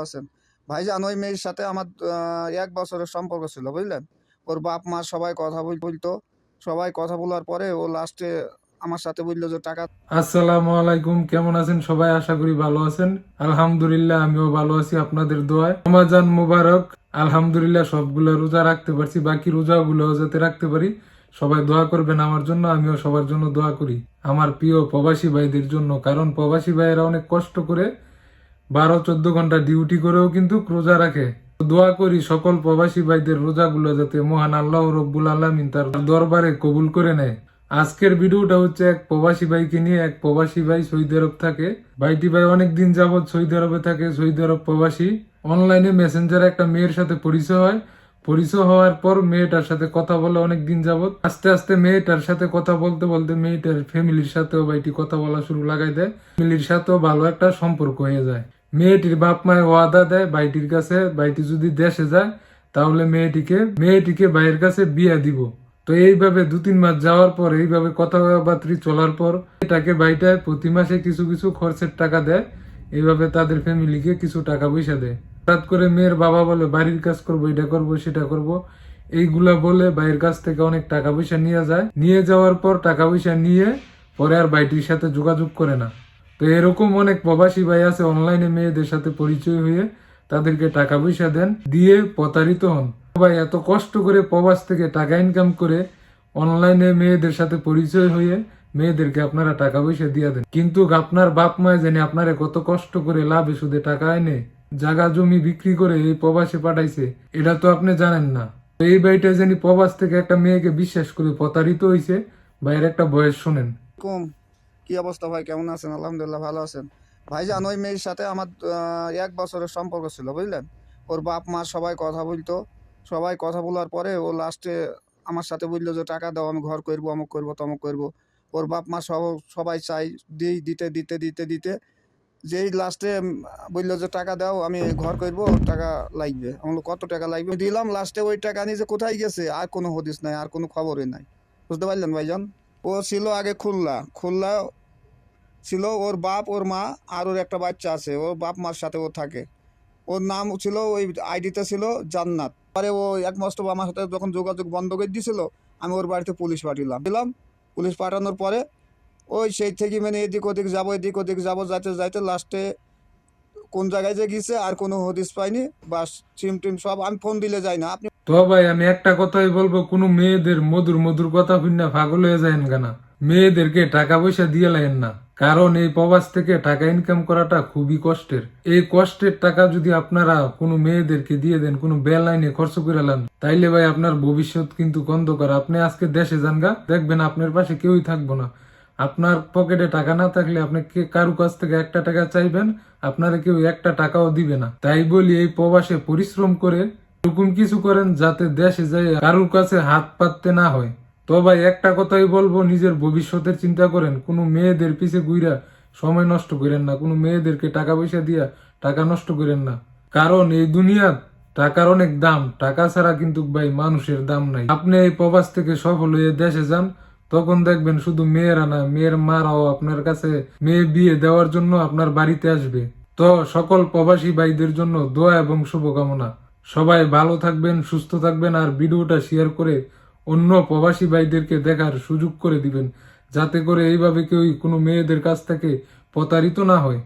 আছেন। ভাইজান, ওই মেয়ের সাথে আমার এক বছরের সম্পর্ক ছিল, বুঝলেন? ওর বাপ, মা সবাই কথা বলতো। সবাই কথা বলার পরে ও লাস্টে আমার সাথে বলল যে, টাকা আসসালামু আলাইকুম, কেমন আছেন? সবাই আশা করি ভালো আছেন। আলহামদুলিল্লাহ, আমিও ভালো আছি আপনাদের দোয়ায়। রমাজান মুবারক। আলহামদুলিল্লাহ, সবগুলো রোজা রাখতে পারছি। বাকি রোজাগুলো যাতে রাখতে পারি। সবাই দোয়া করবেন আমার জন্য, আমিও সবার জন্য দোয়া করি। আমার প্রিয় প্রবাসী ভাইদের জন্য, কারণ প্রবাসী ভাইয়েরা অনেক কষ্ট করে বারো চোদ্দ ঘণ্টা ডিউটি করেও কিন্তু রোজা রাখে। দোয়া করি সকল প্রবাসী ভাইদের রোজাগুলো যাতে মহান আল্লাহ রব্বুল আলমিন তার দরবারে কবুল করে নেয়। আজকের ভিডিওটা হচ্ছে এক প্রবাসী ভাইকে নিয়ে এক প্রবাসী ভাই সৌদি আরব থাকে। ভাইটি ভাই অনেক দিন যাবৎ সৌদি আরবে থাকে সৌদি আরব প্রবাসী। অনলাইনে মেসেঞ্জারে একটা মেয়ের সাথে পরিচয় হয়। পরিচয় হওয়ার পর মেয়েটার সাথে কথা বলে অনেক দিন যাবৎ। আস্তে আস্তে মেয়েটার সাথে কথা বলতে বলতে মেয়েটার ফ্যামিলির সাথেও ভাইটি কথা বলা শুরু লাগাই দেয়। ফ্যামিলির সাথেও ভালো একটা সম্পর্ক হয়ে যায়। মেয়েটির বাপ মায়ের ওয়াদা দেয়, ভাইটির কাছে, ভাইটি যদি দেশে যায়, তাহলে মেয়েটিকে মেয়েটিকে ভাইয়ের কাছে বিয়ে দিব। তো এইভাবে দু তিন মাস যাওয়ার পর, এইভাবে কথাবার্তি চলার পর এটাকে ভাইটায় প্রতি মাসে কিছু কিছু খরচের টাকা দেয়। এইভাবে তাদের ফ্যামিলিকে কিছু টাকা পয়সা দেয়। হঠাৎ করে মেয়ের বাবা বলে, বাড়ির কাজ করব, এটা করব, সেটা করব। এইগুলা বলে ভাইয়ের কাছ থেকে অনেক টাকা পয়সা নিয়ে যায়। নিয়ে যাওয়ার পর টাকা পয়সা নিয়ে পরে আর ভাইটির সাথে যোগাযোগ করে না। তো এরকম অনেক প্রবাসী ভাই আছে অনলাইনে মেয়েদের সাথে পরিচয় হয়ে তাদেরকে টাকা পয়সা দেন, দিয়ে প্রতারিত হন। ভাই, এত কষ্ট করে প্রবাস থেকে টাকা ইনকাম করে অনলাইনে মেয়েদের সাথে পরিচয় হয়ে মেয়েদেরকে আপনারা টাকা পয়সা দিয়ে দেন। কিন্তু আপনার বাপ মায় জানি আপনারা কত কষ্ট করে লাভে সুদে টাকা এনে জাগা জমি বিক্রি করে এই প্রবাসে পাঠাইছে, এটা তো আপনি জানেন না। এই বাড়িটা জানি প্রবাস থেকে একটা মেয়েকে বিশ্বাস করে প্রতারিত হয়েছে ভাইয়ের একটা বয়স শোনেন। কম। কি অবস্থা ভাই? কেমন আছেন? আলহামদুলিল্লাহ ভালো আছেন। ভাইজান, ওই মেয়ের সাথে আমার এক বছরের সম্পর্ক ছিল, বুঝলেন? ওর বাপ, মা সবাই কথা বলতো। সবাই কথা বলার পরে ও লাস্টে আমার সাথে বলল যে, টাকা দাও, আমি ঘর করব, অমুক করব, তমুক করব। ওর বাপ, মা সব, সবাই চাই, দিই, দিতে দিতে দিতে দিতে। যেই লাস্টে বলল যে, টাকা দাও, আমি ঘর করব, টাকা লাগবে। আমি কত টাকা লাগবে? দিলাম লাস্টে ওই টাকা নিয়ে যে, কোথায় গেছে? আর কোনো হদিস নাই, আর কোনো খবরই নাই। বুঝতে পারলেন ভাইজান? ও ছিল আগে খুলনা। খুলনা ছিল ওর বাপ, ওর মা আর ওর একটা বাচ্চা আছে। ওর বাপ মার সাথে ও থাকে। ওর নাম ছিল, ওই আইডিতে ছিল জান্নাত। পরে ও এক তো আমার সাথে যখন যোগাযোগ বন্ধ করে দিয়েছিল, আমি ওর বাড়িতে পুলিশ পাঠিলাম। দিলাম। পুলিশ পাঠানোর পরে ওই সেই থেকে মানে এদিক ওদিক যাব, এদিক ওদিক যাব, যাইতে যাইতে লাস্টে কোন জায়গায় যে গিয়েছে আর কোনো হদিস পাইনি। বাস সিম টিম সব, আমি ফোন দিলে যাই না। আপনি তো ভাই, আমি একটা কথাই বলব, কোনো মেয়েদের মধুর মধুর কথা শুনে পাগল হয়ে যায় কেনা। মেয়েদেরকে টাকা পয়সা দিয়ে লাগেন না, কারণ এই প্রবাস থেকে টাকা ইনকাম করাটা খুবই কষ্টের। এই কষ্টের টাকা যদি আপনারা কোনো মেয়েদেরকে দিয়ে দেন, কোনো বেলাইনে খরচ করে নেন তাইলে ভাই আপনার ভবিষ্যৎ কিন্তু অন্ধকার। আপনি আজকে দেশে যান গা, দেখবেন আপনার পাশে কেউই থাকব না। আপনার পকেটে টাকা না থাকলে আপনি কারু কাছ থেকে একটা টাকা চাইবেন, আপনারা কেউ একটা টাকাও দিবে না। তাই বলি, এই প্রবাসে পরিশ্রম করে এরকম কিছু করেন যাতে দেশে যাই কারুর কাছে হাত পাততে না হয়। তো ভাই একটা কথাই বলব, নিজের ভবিষ্যতের চিন্তা করেন। কোনো মেয়েদের পিছে গুইরা সময় নষ্ট করেন না। কোনো মেয়েদেরকে টাকা পয়সা দিয়া টাকা নষ্ট করেন না। কারণ এই দুনিয়া টাকার অনেক দাম। টাকা ছাড়া কিন্তু ভাই মানুষের দাম নাই। আপনি এই প্রবাস থেকে সফল হয়ে দেশে যান, তখন দেখবেন শুধু মেয়েরা না, মেয়ের মারাও আপনার কাছে মেয়ে বিয়ে দেওয়ার জন্য আপনার বাড়িতে আসবে। তো সকল প্রবাসী ভাইদের জন্য দোয়া এবং শুভকামনা। সবাই ভালো থাকবেন, সুস্থ থাকবেন আর ভিডিওটা শেয়ার করে অন্য প্রবাসী ভাইদেরকে দেখার সুযোগ করে দিবেন, যাতে করে এইভাবে কেউই কোনো মেয়েদের কাছ থেকে প্রতারিত না হয়।